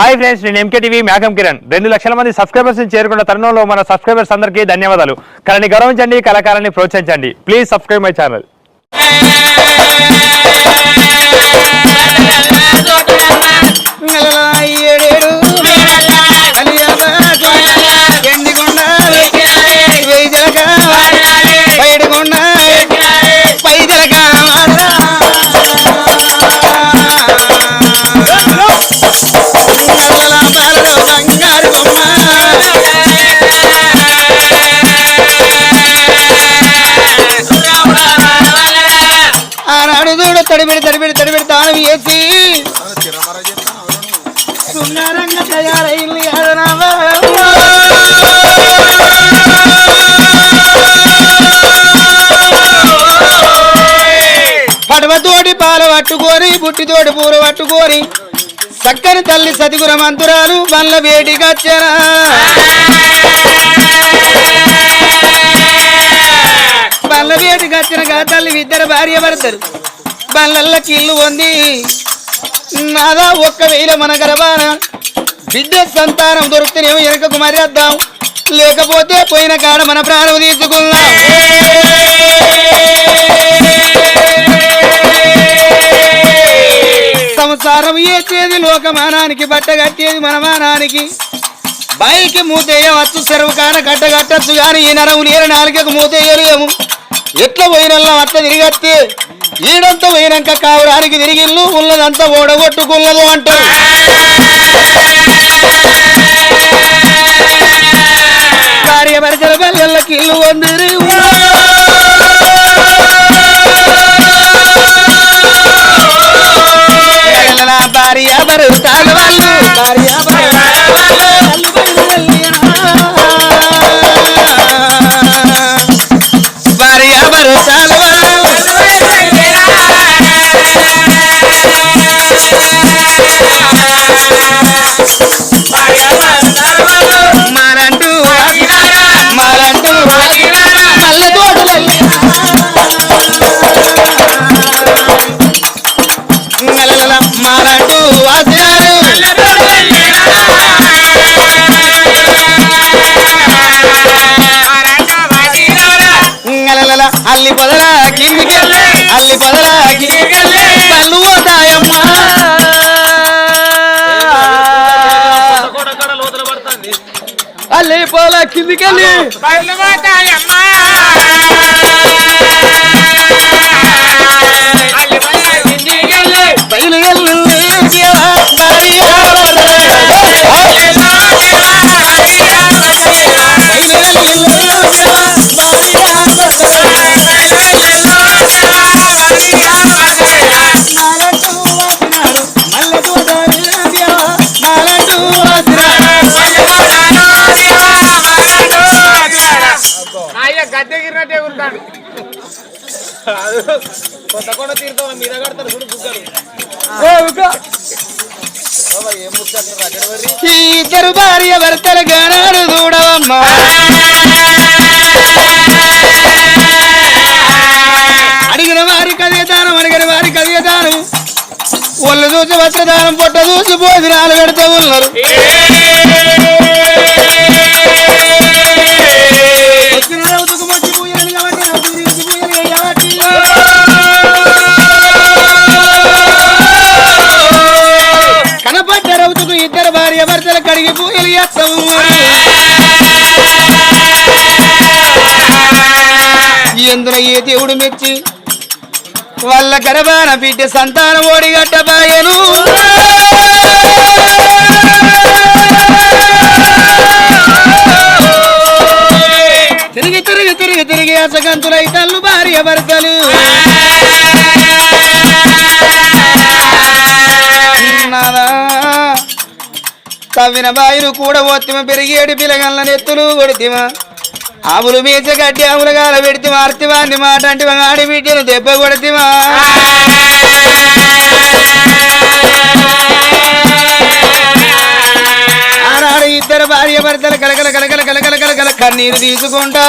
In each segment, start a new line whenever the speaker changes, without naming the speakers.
Hi friends నేను MK TV మేఘం కిరణ్. రెండు లక్షల మంది సబ్స్క్రైబర్స్ చేరుకున్న తరుణంలో మన సబ్స్క్రైబర్స్ అందరికీ ధన్యవాదాలు. కళని గౌరవించండి కళాకారాన్ని ప్రోత్సహించండి. Please subscribe my channel.
ఏడేడు తడిబిడి తడిబిడి తడిబిడి తాను వేసి. సుందరంగా తయారైంది అదనవా. పడవతోటి పాలు పట్టుకొని బుట్టితోటి పూర పట్టుకొని చక్కని తల్లి సతిగుర మంతురాలు బండ్ల వేడికి వచ్చారా. బండ్ల వేడికి వచ్చిన తల్లి ఇద్దరు భార్య పడతారు. బండ్లకి ఇల్లు ఉంది. నాదా ఒక్క వేల మన గర్భాన బిడ్డ సంతానం దొరుకుతేనేమో వెనకకు మర్యాద్దాం లేకపోతే పోయిన కాడ మన ప్రాణం తీసుకుందాం. సంసారం ఏచేది లోకమానానికి బట్ట కట్టేది మన మానానికి. బైకి మూతేయవచ్చు చెరువు కాన కట్ట కట్టచ్చు కానీ ఈ నరము నీరు నాలుగకు మూతేయలేము. ఎట్లా పోయినల్లా అట్లా తిరిగత్తే? ఈడంతా పోయినాక కావడానికి తిరిగిల్లు ఉన్నదంతా ఓడగొట్టుకున్నదు అంటారు భార్య భర్తల ఇల్లు వందిరి. భార్య భర్తల వాళ్ళు. భార్య భార్య అల్లి పొదల కిందికెళ్ళి అల్లి పొదల కిందికెళ్ళి పోతాయమ్మా అల్లి పొల కిందికెళ్ళి. బయలు
కొత్త కొండ తీర్థం మీద కడతారు చూడు బుగ్గలు.
ఈ ఇద్దరు భార్య భర్తల గానాడు చూడవమ్మా. అడిగిన వారి కదే దానం అడిగిన వారి కదే దానం. ఒళ్ళు చూసి వస్త్రదానం పొట్ట చూసి భోజనాలు పెడుతూ ఉన్నారు. ఇద్దరు భార్య భర్తలు కడిగి పూజలు చేస్తాము ఎందున ఏ దేవుడు మెచ్చి వాళ్ళ గర్భాన బిడ్డ సంతానం ఓడిగట్టబాయను తిరిగి తిరిగి తిరిగి తిరిగి అసగంతులై తల్లు భార్య భర్తలు. తవ్విన బాయిలు కూడా ఓత్తిమ పెరిగేడు పిలగల్ల నెత్తులు కొడితిమ. ఆవులు మీచ గడ్డి ఆవులు గాల పెడితే మార్తివాన్ని మాట అంటే ఆడి బిడ్డను దెబ్బ కొడితిమా. ఆనాడు ఇద్దరు భార్య భర్తలు కలకల కలకల కలకల కలకల కన్నీరు తీసుకుంటా.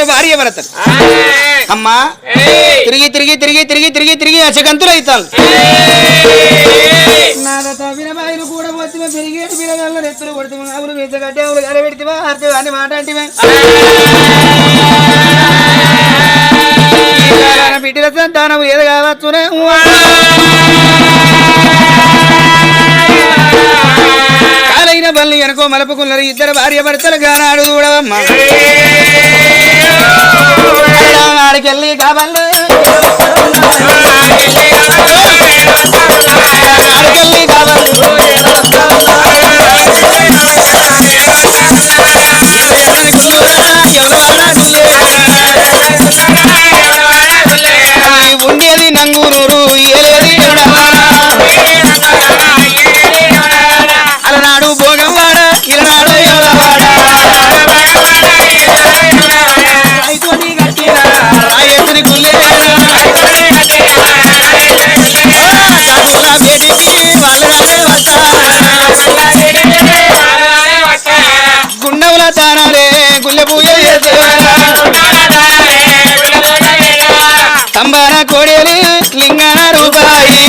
ఇద్దరు భార్య భరతలు అమ్మా! తిరిగి తిరిగి తిరిగి తిరిగి తిరిగి తిరిగి అచకంతులు అవుతాను కూడా వచ్చిన పెరిగేటి పిల్లగాళ్ళ నెత్తులు కొడుతు ఆవులు మీద కట్టే ఆవులు గడబెడితివా అర్థం అని మాట అంటివా. బిడ్డల సంతానం ఏది కావచ్చునే? కాలైన బల్లి వెనుకో మలుపుకున్నారు ఇద్దరు భార్య భర్తలు గానాడు చూడవమ్మా. ఆడికెళ్ళి కావాలి కోడేలు లింగాన రూపాయి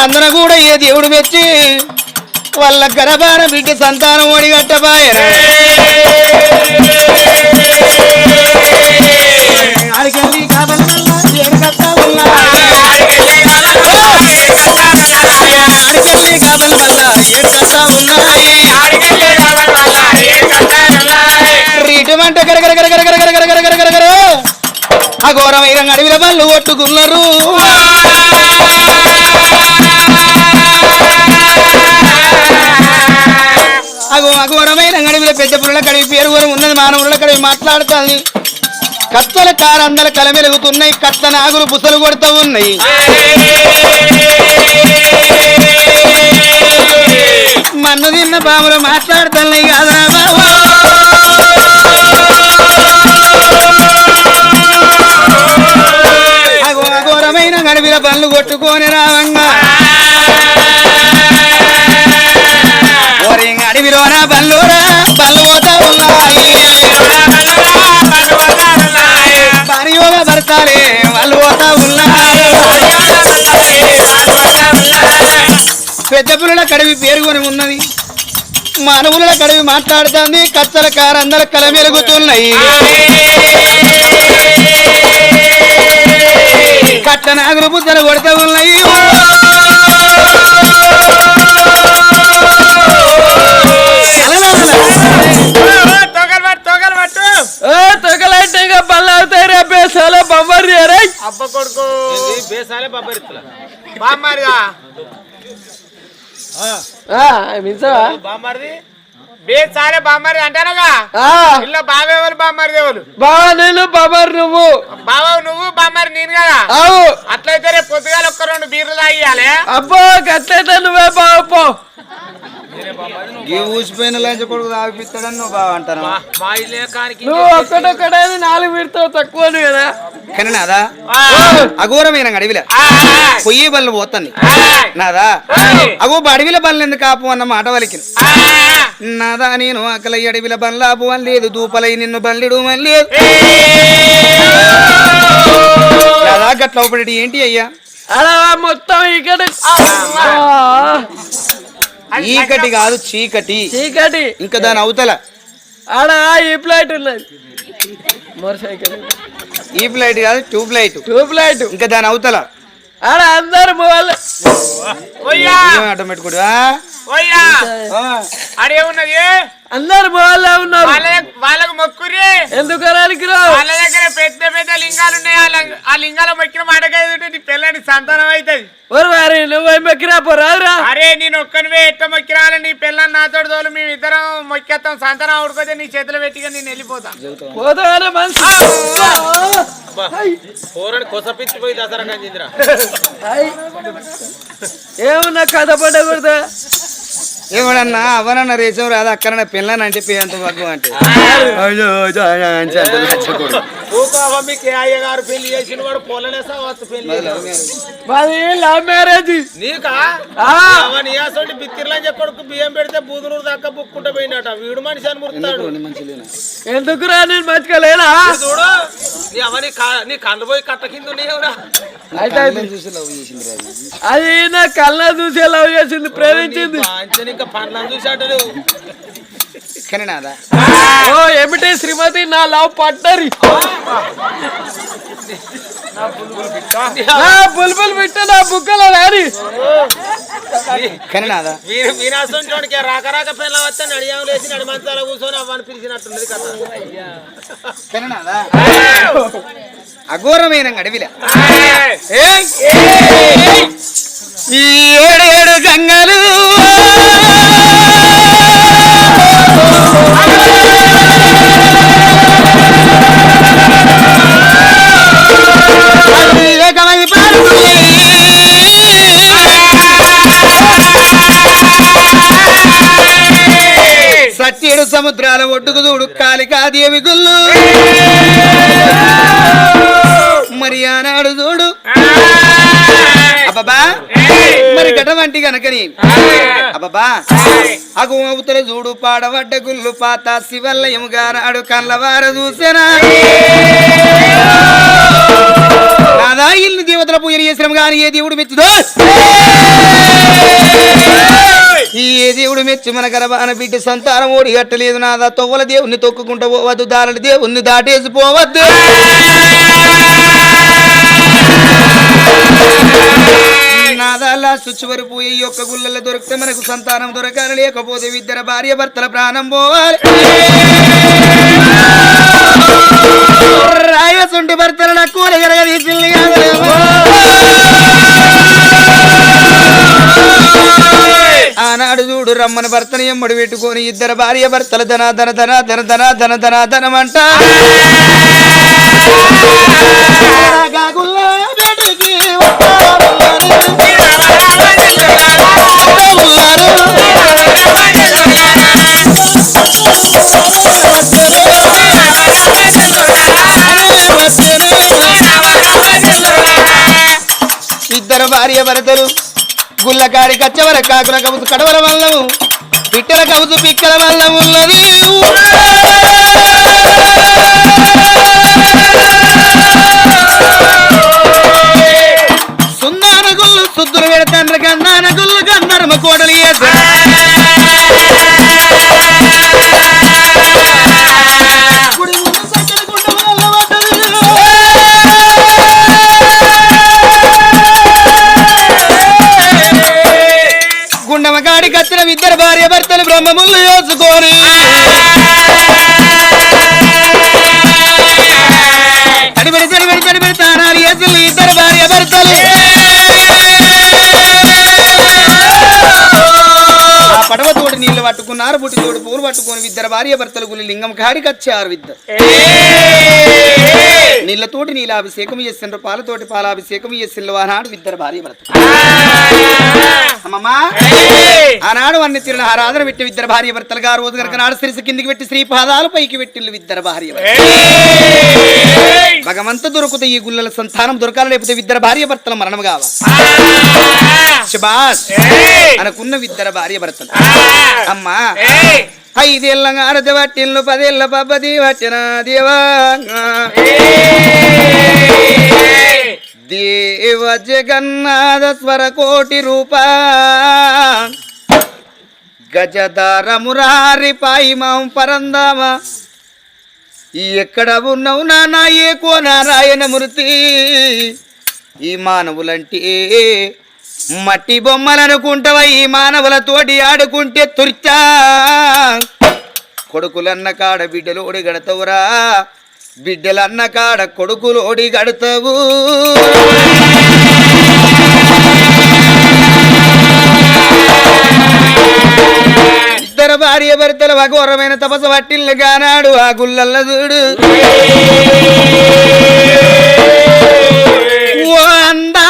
అందరూ కూడా ఏ దేవుడు మెచ్చి వాళ్ళ గర్భాన బిడ్డ సంతానం ఓడిగట్టబాయన ఆడికెళ్ళి కావాలన్నా ఉన్నాయి అఘోరమైన అడవిల వాళ్ళు అగో అఘోరమైన అడవిల పెద్ద పురుల కడివి పేరు కూడా ఉన్నది మానవుల కడివి మాట్లాడుతుంది కత్తల కారందల కలమెలుగుతున్నాయి కత్త నాగులు బుసలు కొడుతూ ఉన్నాయి. మన్ను తిన్న పాములు మాట్లాడుతున్నాయి కదా బాబు? అఘోరమైన గడిపిన పనులు కొట్టుకొని రావంగా పెద్ద పులుల కడివి పేరుకొని ఉన్నది. మానవుల కడివి మాట్లాడుతుంది కచ్చల కారందర కల మెలుగుతున్నాయి కట్ట నాగులు బుద్ధలు కొడుతూ ఉన్నాయి
అబ్బ కొడుకు. బేసాలే బామ్మరిస్తున్నా బామ్మరిదా?
మించవా?
బామ్మరిది? బేసాలే బామ్మరి అంటానగా. ఇల్లు బావేవాళ్ళు బామ్మరి దేవులు
బావా నేను బాబర్ నువ్వు.
బావ నువ్వు బామ్మరి నేను కదా.
అవు.
అట్లయితే రేపు పొద్దుగాల ఒక్క రెండు బీర్లు తాగియాలి.
అబ్బో గట్లయితే నువ్వే బావ పో.
ఈ ఊసిపోయిన లంచ కొడుకు తాగిపిస్తాడని నువ్వు బాగా అంటాను
నువ్వు ఒక్కటొక్కడైనా నాలుగు వీడితో తక్కువను కదా.
కానీ నాదా అఘోరమైన అడవిల. పొయ్యి బళ్ళు పోతాన్ని. నాదా? అగో అడవిల బళ్ళు ఎందుకు ఆపు అన్న మాట వలికింది. నాదా నేను అకలై అడవిల బండ్లు ఆపు అని లేదు దూపలై నిన్ను బండిడు అని లేదు నాదా గట్ల ఒకటి ఏంటి అయ్యా?
అలా మొత్తం ఇక్కడ.
ఈకటి కాదు చీకటి.
చీకటి.
ఇంకా దాని అవతల.
ఆడ ఈ ప్లేట్ ఉన్నది. Motorcycle.
ఈ ప్లైట్ కాదు ట్యూబ్ లైట్
ట్యూబ్ లైట్
ఇంకా దాని అవతల.
ఆడ అందరు మొబైల్
ఓయ్యా
ఆటోమేటిక్
ఓయ్యా అడే ఉన్నది
అందరు మొబైల్ ఉన్నారు.
వాళ్ళ వాళ్ళకు మొక్కురి
ఎందుకు
వాళ్ళ దగ్గర పెద్ద పెద్ద లింగాలు ఉన్నాయి ఆ లింగ- ఆ లింగాల మొక్కిన మాటకైతే నీ పిల్లని సంతానం అవుతుంది.
వారి నువ్వు మెక్కిరా? పోరాదురా
అరే నేను ఒక్కనివే ఎట్ట మొక్కిరాలి నీ పిల్లని నాతోటి తోలు మేము ఇద్దరం మొక్కేస్తాం సంతానం ఆడుకోతే నీ చేతిలో పెట్టిగా నేను వెళ్ళిపోతా.
పోతావనే మనసు
పోరని కొసపిచ్చిపోయి దసరా కంజిందిరా
ఏమున్నా కథ పడ్డ
ఎవడన్నా అవనన్న రేసం రాదు అక్కడన్నా పిల్లని అంటే పేరంత భగ్గు అంటే.
అయ్యగారు వాడు? బియ్యం పెడితే దాకా పోయినట. వీడు మనిషి అని
ఎందుకు నేను మర్చిపోలేనా
చూడు నీ కళ్ళు పోయి
అది నా కళ్ళ చూసే లవ్ చేసింది ప్రేమించింది. ఏమిటి శ్రీమతి? నా లవ్ పార్ట్నర్. బుల్బుల్ బిట్ట. నా బుగ్గల రాని
కననాదా మీరు రాకరాక వస్తే లేచి నడిమంతాల కూర్చొని అవ్వని కదా
అఘోరమైన గడివిల ఈ ఏడు ఏడు గంగలు సత్యేడు సముద్రాల ఒడ్డుకు చూడు కాళికాదేవి గుళ్ళు. మరి ఆనాడు చూడు. అబ్బా గటవంటి గనకని. అబ్బా అగు అవతల చూడు పాడవడ్డ గుళ్ళు పాత శివల్లయము గానాడు కళ్ళవార చూసేనా? నాదా ఇల్లు దేవతల పూజలు చేసినాం గాని ఏ దేవుడు మెచ్చుదో? ఈ ఏ దేవుడు మెచ్చి మన గర్భాన బిడ్డ సంతానం ఓడి గట్టలేదు నాదా. తొవ్వల దేవుణ్ణి తొక్కుకుంటూ పోవద్దు దారుల దేవుణ్ణి దాటేసి పోవద్దు. నాదాలా సుచ్చివరి పోయి ఈ యొక్క గుళ్ళల్లో దొరికితే మనకు సంతానం దొరకాలి. లేకపోతే ఇద్దరు భార్య భర్తల ప్రాణం పోవాలి. రాయసుంటి భర్తల కూర ఎరగదీసింది ఆనాడు చూడు రమ్మని భర్తని ఎమ్మడి పెట్టుకొని ఇద్దరు భార్య భర్తల ధన ధన ధన ధన ధన ధన ధన ధనమంట గాగుల్లో భార్య భరతలు గుల్లకాడి కచ్చవర కాకుల కవుసు కడవల వల్లము పిట్టల కవుసు పిక్కల వల్ల ఉన్నది భర్తలు బ్రహ్మములు యోచుకొని తడిబడి తడిబడి తడిబడి ఇద్దరు భార్య భర్తలు. పడవ తోటి నీళ్ళు పట్టుకున్నారు బుట్టి తోటి పూలు పట్టుకుని ఇద్దరు భార్య భర్తలు గులి లింగం కాడికి వచ్చారు ఇద్దరు. నీళ్ళతోటి నీలాభిషేకం చేసిండ్రు పాలతోటి పాలాభిషేకం చేసిండ్రు. ఆనాడు ఇద్దరు భార్య అమ్మమ్మా ఆనాడు అన్ని తిరిగిన ఆరాధన పెట్టి ఇద్దరు భార్య భర్తలు గారు రోజు కనుక నాడు శిరసి కిందికి పెట్టి శ్రీ పాదాలు పైకి పెట్టిల్లు ఇద్దరు భార్య. భగవంత దొరుకుతే ఈ గుళ్ళల సంతానం దొరకాలి లేకపోతే ఇద్దరు భార్య భర్తల మరణం కావాలి. శబాష్ అనుకున్న ఇద్దరు భార్య భర్తలు. అమ్మా ఐదేళ్ళ ఆరతి పట్టిల్లు పదేళ్ళ పబ్బది పట్టిన దేవా. దేవ జగన్నాథ స్వర కోటి రూపా. గజధార మురారి పాయి మాం పరందామా. ఈ ఎక్కడ ఉన్నావు నానా ఏ కో నారాయణ మృతి ఈ మానవులంటే మట్టి బొమ్మలు అనుకుంటావా ఈ మానవులతోటి ఆడుకుంటే తుర్చా? కొడుకులన్న కాడ బిడ్డలు ఓడి గడతావురా బిడ్డలన్న కాడ కొడుకులు ఓడి గడతావు ఇద్దరు భార్య భర్తలు అఘోరమైన తపస్సు పట్టిల్లు కానాడు ఆ గుల్లల్ల చూడు. ఓ అందాల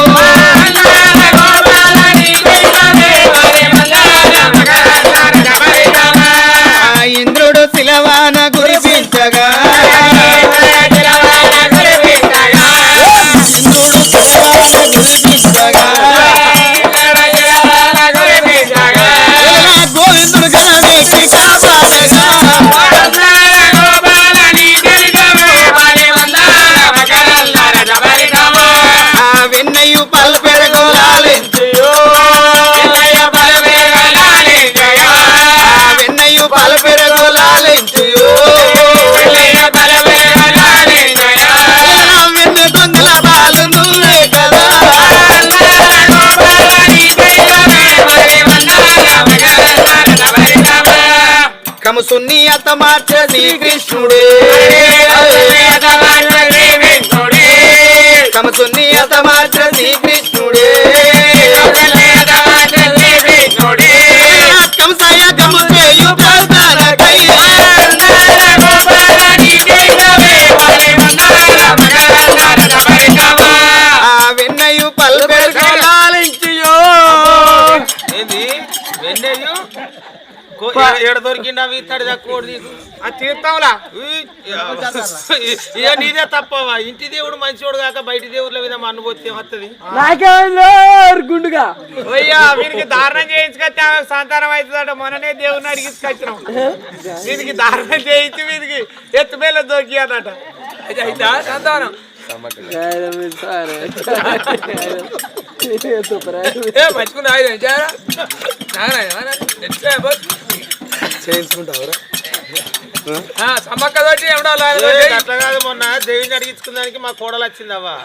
మేడలే మందారం కరందర సబులితము కముసున్ని అత మార్చ శ్రీకృష్ణుడే. కముసున్ని అత మార్చ శ్రీకృష్ణుడే.
ఎడ దొరికిండా నీకు.
ఆ తీర్థంలా?
ఇక నీదే తప్పవా? ఇంటి దేవుడు మంచివాడు కాక బయట దేవుళ్ళ మీద మన్ను పోతే వస్తుంది
గుండుగా?
అయ్యా వీరికి దారుణం చేయించుకొచ్చి ఆమెకు సంతానం అవుతుందట. మొన్ననే దేవుని అడిగించుకొచ్చినాం వీరికి దారుణం చేయించి వీరికి ఎత్తు మేల దొరికి అన్నట సంతానం?
చేయించుకుంటావురా సమ్మక్క తోటి
అట్లా కాదు మొన్న దేవుని అడిగించుకున్నానికి మా కోడలు వచ్చిందవ్వా.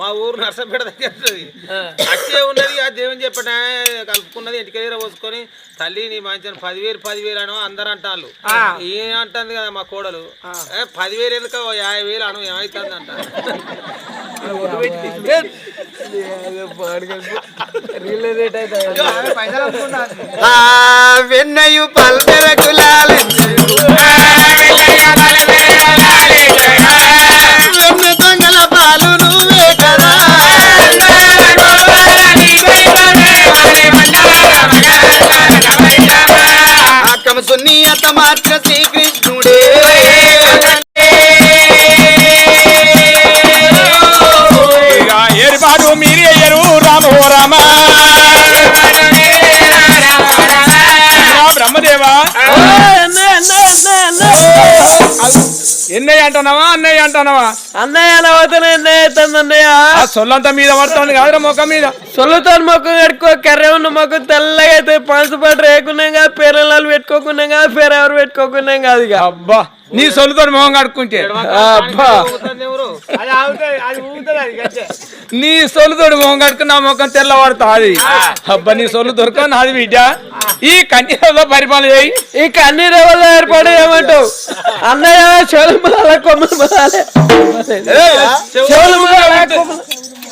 మా ఊరు నర్సంపేట దగ్గర ఉంటుంది. అట్టే ఉన్నది ఆ దేవుని చెప్పిన కలుపుకున్నది ఇంటికి దగ్గర పోసుకొని తల్లి నీ మంచి పదివేలు పదివేలు అనో అందరు అంటారు ఏం అంటుంది కదా మా కోడలు? ఏ, పదివేలు ఎందుకు? యాభై వేలు అను ఏమవుతుంది అంట
వెన్నయు పల్బెరకు లాలించు
Jerry. అంటున్నావా? అన్నయ్య అంటున్నావా
అన్నయ్య
ఆ సొల్లంతా మీద పడుతుంది కాదురా ముఖం మీద.
సొల్లుతాను మొక్క పెట్టుకో కర్రె ఉన్న మొక్క తెల్లగా అయితే పంచపాటు రేకున్నాం కాదు పేరెళ్ళు పెట్టుకోకున్నాం కాదు పేరు ఎవరు పెట్టుకోకున్నాం కాదు ఇక.
అబ్బా. నీ సొల్లుతో మొహం కడుక్కుంటే. నీ సొల్లుతోడు మొహం కడుక్కున్న నా ముఖం తెల్లవాడుతా అది. అబ్బా నీ సొల్లు దొరకవు నాది బిడ్డ. ఈ కన్యలో పరిపాలన చేయి.
ఈ కన్నీ రేవల్ల ఏర్పాటు ఏమంటావు అన్నయ్య చెవులు కొమ్మలు చెవులు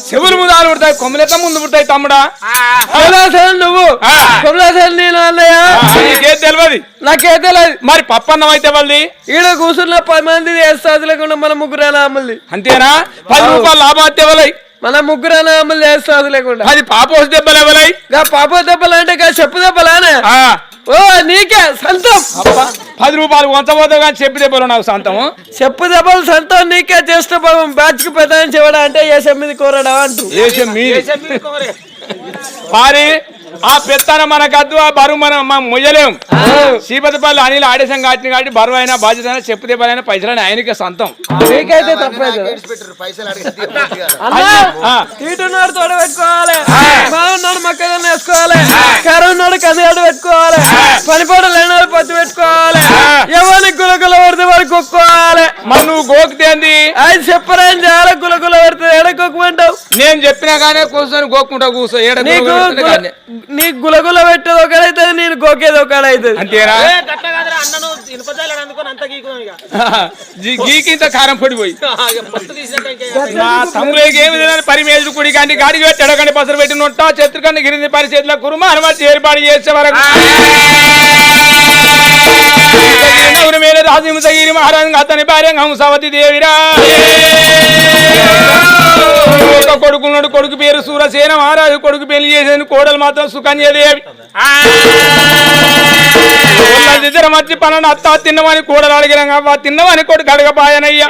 చెవులు ముదాలు పుడతాయి కొమ్మలెత్త ముందు పుడతాయి తమ్ముడా?
కొమలాసన్ నువ్వు.
ఆ.
కొమలాసన్ నేను అన్నయ్య.
నీకేం తెలియదు
నాకే తెలియదు
మరి పప్పన్నం అయితే వాళ్ళది?
ఈడ కూర్చున్న పది మంది చేస్తాది లేకుండా మన ముగ్గురు అమలు
అంతేనా? పది రూపాయలు లాభం అయితే
మన ముగ్గురు అమలు చేస్తాది లేకుండా
పది పాపోసి దెబ్బలు ఎవలై?
గా పాప దెబ్బలు అంటే చెప్పు దెబ్బలానే?
ఆ,
ఓ నీకే సంతం
అబ్బా, పది రూపాయలు వంచబోతావు కానీ చెప్పి దెబ్బలు నాకు సంతం
చెప్పు దెబ్బలు సంతం నీకే చేసిన పాపం బ్యాచ్కి పెద్ద అంటే ఏ సెమ్మిది కోరడా అంటూ.
మీది
మీదుకోమరే.
పారి ఆ పెత్తన మనకద్దు ఆ బరువు మనం మనం మొయ్యలేం. శ్రీపతిపల్లి అనిల్ ఆడేశం కాటిని కాబట్టి బరువు అయినా బాధ్యత అయినా చెప్పు దెబ్బలైనా పైసలైనా ఆయనకే సొంతం.
నీకైతే
పైసలు
ఆ.
తీటున్నాడు తోడ పెట్టుకోవాలి. బాగున్నాడు మొక్కజొన్న వేసుకోవాలి. కరువున్నాడు కందిగడ్డ పెట్టుకోవాలి. పనిపాట లేనాడు పత్తి పెట్టుకోవాలి. ఎవరికి గులగుల పడితే వాడు కొక్కోవాలి.
మరి నువ్వు గోకుతేంది
అది చెప్పరాని చాలా గులగుల పడితే ఏడ కొక్కుమంటావు
నేను చెప్పినా కానీ కూర్చొని గోక్కుంటా కూర్చో ఏడ
నీకు గులగుల పెట్టేది ఒకడైతుంది నేను గోకేది ఒకడైతుంది
అంతేనా
ఏ, గట్ల కాదురా అన్నను ఇనుపజాలను అందుకొని అంత గీకున్నాం ఇక.
జీ- గీకింత కారం పొడిపోయి నా తమ్ముడికి ఏమి తెలియని పరిమేజు కుడి కానీ గాడికి పెట్టి ఎడకండి పసరు పెట్టి నొట్ట చెత్తుకండి గిరింది పరిచేతుల కురుమ అనుమతి ఏర్పాటు చేసే వరకు. రాజహింసగిరి మహారాజు అతని భార్య హంసవతి దేవిరా. కొడుకు పేరు సూరసేన మహారాజు కొడుకు పెళ్ళి చేసేందుకు కోడలు మాత్రం సుకన్యదేవి. ఇద్దరు మర్చి పన్నెండు అత్త తిన్నమని కూడలు అడిగినాం అవ్వ తిన్నమని కొడుకు అడగపాయనయ్యా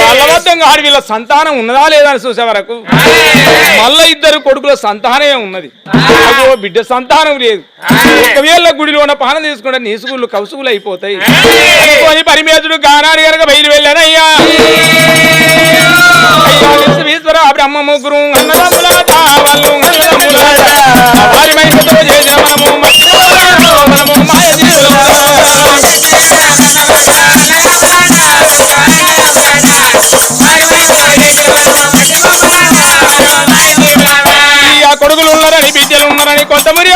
వాళ్ళ వద్ద ఆడి వీళ్ళ సంతానం ఉన్నదా లేదా అని చూసే వరకు మళ్ళా ఇద్దరు కొడుకుల సంతానమే ఉన్నది. బిడ్డ సంతానం లేదు. ఒకవేళ గుడిలో ఉన్న పానం తీసుకుంటే నీసుగుళ్ళు కౌసుగులు అయిపోతాయి. పరిమేతుడు గానారి గనక బయలు వెళ్ళానయ్యా. బ్రహ్మ ముగ్గురు అన్నదమ్ములాట కొడుకులు ఉన్నారని బిడ్డలు ఉన్నారని కొంత మరి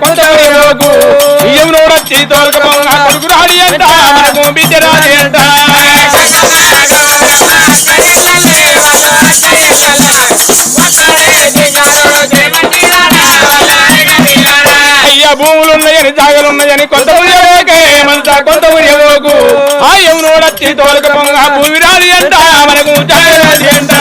కొంత బియ్యం కూడా వచ్చి తోలుకపోగా కొడుకు రాడి అంట మనకు బిడ్డ రాడి అంట భూములున్నాయని భూములు ఉన్నాయని జాగలు కొంత కొంత ఉద్యోగకు ఆ యమునోడు తోలక తోలుకపోగా భూమి రాడి అంట మనకు జాగ రాడి అంట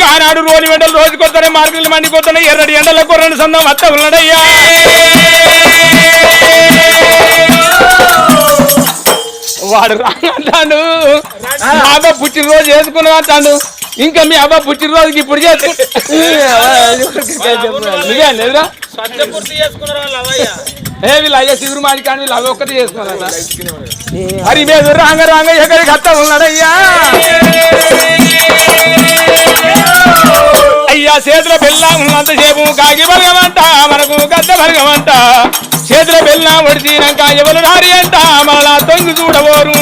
కానాడు రోజు వెంటలు కొత్తనే మార్కులు మండి కొత్తనే ఎర్రడి ఎండల కొర్రని సందం అత్త ఉన్నాడయ్యా వాడు మా అబ్బ పుట్టినరోజు చేసుకున్నా అంటాడు. ఇంకా మీ అబ్బ పుట్టినరోజుకి ఇప్పుడు లేదురా
చేసుకున్నారు
ఏ వీళ్ళు అయ్యా సిగురు మాడి కానీ వీళ్ళు అవి ఒక్కటి చేసుకోవాలన్నా మరి మీద రాంగ రాంగ ఎక్కడికి అత్త ఉన్నాడయ్యా? అయ్యా చేతుల బెల్ల ఉన్నంత సేపు కాకి బలగమంట మనకు గద్ద బలగమంట చేతుల బెల్ల ఒడిచినాక ఎవరు రారి అంట మళ్ళా తొంగి చూడబోరు.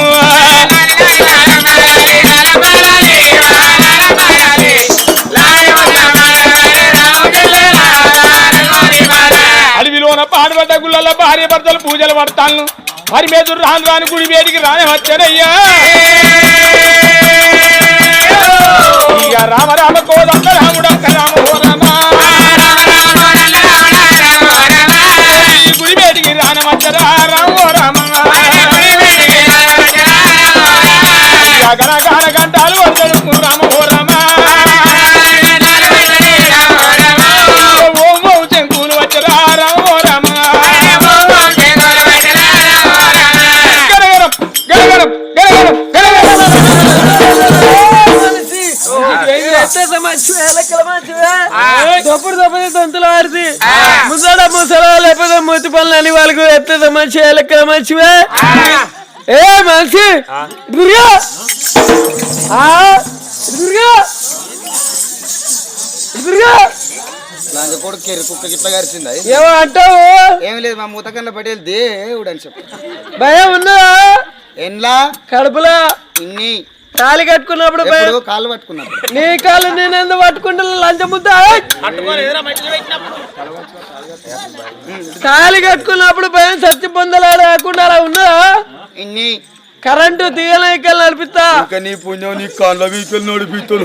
అడవిలోన పాడుబడ్డ గుళ్ళ భార్య భర్తలు పూజలు పడతాను. మీద రాను రాని గుడి వేడికి రాని వచ్చానయ్యా ఇక రామ రామ కోదండ గనగాన గంటాలు వద్దడుకు రామ ఓ రామ. ఓం ఓం శంకులు వచ్చరా రామ ఓ రామ. గరగరం గరగరం గరగరం
దప్పుడు దప్పుడు తంతులు ఆడితే ముసడ ముసలా లేకపోతే మూతి పనులు అని వాళ్ళకు ఎత్త మంచివే ఏ మనిషి దుర్గా ఆ, దుర్గా. దుర్గా.
లాంటి కొడుకు కుక్క గిట్ల గరిచిందా
ఏమో అంటావు?
ఏం లేదు మా మూతకన్నా పటేల్ దేవుడు అని చెప్పు.
భయం ఉన్నదా
ఎన్లా?
కడుపులో?
ఇన్ని.
తాళి కట్టుకున్నప్పుడు
ఎప్పుడు కాళ్ళు పట్టుకున్నాడు
నీ కాళ్ళు నేను ఎందుకు పట్టుకుంటా లంచం ముద్ద తాళి కట్టుకున్నప్పుడు భయం సత్య పొందలాడు కాకుండా అలా ఉన్నదా
ఇన్ని.
కరెంటు తీయలేకలు నడిపిస్తా.
ఇంకా నీ పుణ్యం నీ కాళ్ళ వీకలు నడిపిస్తూ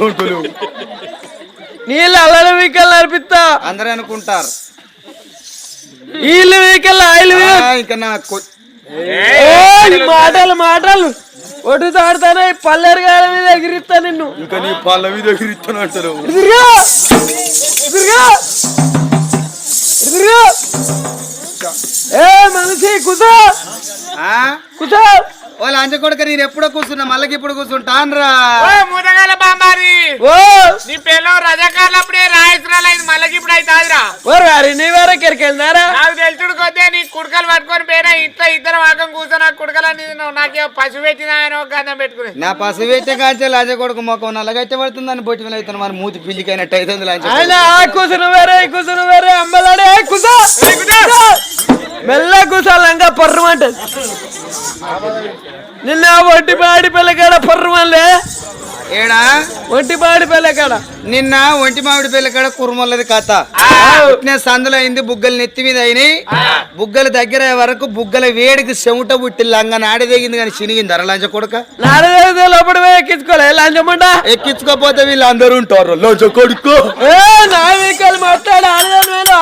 నీళ్ళు అల్లల వీకలు నడిపిస్తా.
అందరూ అనుకుంటారు.
వీళ్ళు వీకల్ ఆయిల్
ఇంకా నా కొ-
మాటలు మాటలు. ఒడ్డు తాడుతానే పల్లెరు గాల మీద ఎగిరిస్తా నిన్ను.
ఇంకా నీ పళ్ళ మీద ఎగిరిస్తాను అంటారు
ఎదురుగా ఎదురుగా ఎదురుగా. ఏ మనిషి కుసా
ఆ? ఓ లంచ కొడుక నేను ఎప్పుడో కూర్చున్నా మళ్ళీ ఇప్పుడు కూర్చుంటాన్రా
ముదగల
ఓ
నీ పిల్లలు రజాకాలప్పుడే రాయసరాలు అయింది మళ్ళీ ఇప్పుడు అవుతాదిరా
ఓ రారి నీ వేరే కెరికెళ్దారా
నాకు తెలుసుడు కొద్దే నీ కుడకలు పట్టుకొని పోయినా ఇంట్లో ఇద్దరు వాకం నాకే పెట్టిన ఆయన ఒక గంధం పెట్టుకుని.
నా పసు పెట్టే కాంచే లంచ కొడుకు మొక్క నల్లగైతే పడుతుందని బొట్టి మీద అవుతాను మన మూతి పిల్లికైనట్టు అవుతుంది లంచ
ఆయన ఆ కూసును వేరే కూసును వేరే అమ్మలాడే మెల్ల కూసాలంగా పర్రమంటది నిన్న ఒంటి పాడి పిల్లకాడ పర్రమల్లే
ఏడా?
ఒంటి పాడి పిల్లకాడ.
నిన్న ఒంటి మామిడి పిల్ల కాడ కురుమల్లది కథ. పుట్టిన సందులో అయింది బుగ్గలు నెత్తి మీద అయినాయి. బుగ్గల దగ్గర వరకు బుగ్గల వేడికి చెమట పుట్టి లంగ నాడి దిగింది కానీ చినిగింది. అర లంచ కొడుక.
నాడదేదో లోపల ఎక్కించుకోలే. లంచమంట
ఎక్కించుకోపోతే వీళ్ళు అందరూ ఉంటారు. లంచ కొడుకు.
ఏ నా వీకలు మాట్లాడి. ఆడదాను నేను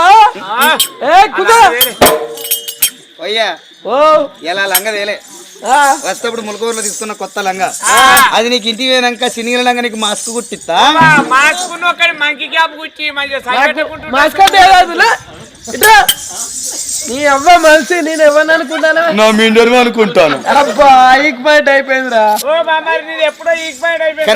ఏ కుదా.
అయ్యా
ఓ.
ఎలా లంగ తేలే.
ఆ,
వస్తేప్పుడు ములకూరులో తీసుకున్న కొత్త లంగా. అది నీకు ఇంటికి పోయినాక సినిగిల లంగా నీకు మాస్క్ కుట్టిస్తా
ఒకటి మంకి క్యాప్
నీ అవ్వ మనిషి నేను ఎవరిని అనుకుంటాను?
నా మిండరు అనుకుంటాను.
అబ్బా ఈక్ పాయింట్ అయిపోయిందిరా.
ఓ ఎప్పుడో ఈక్ పాయింట్ అయిపోయింది.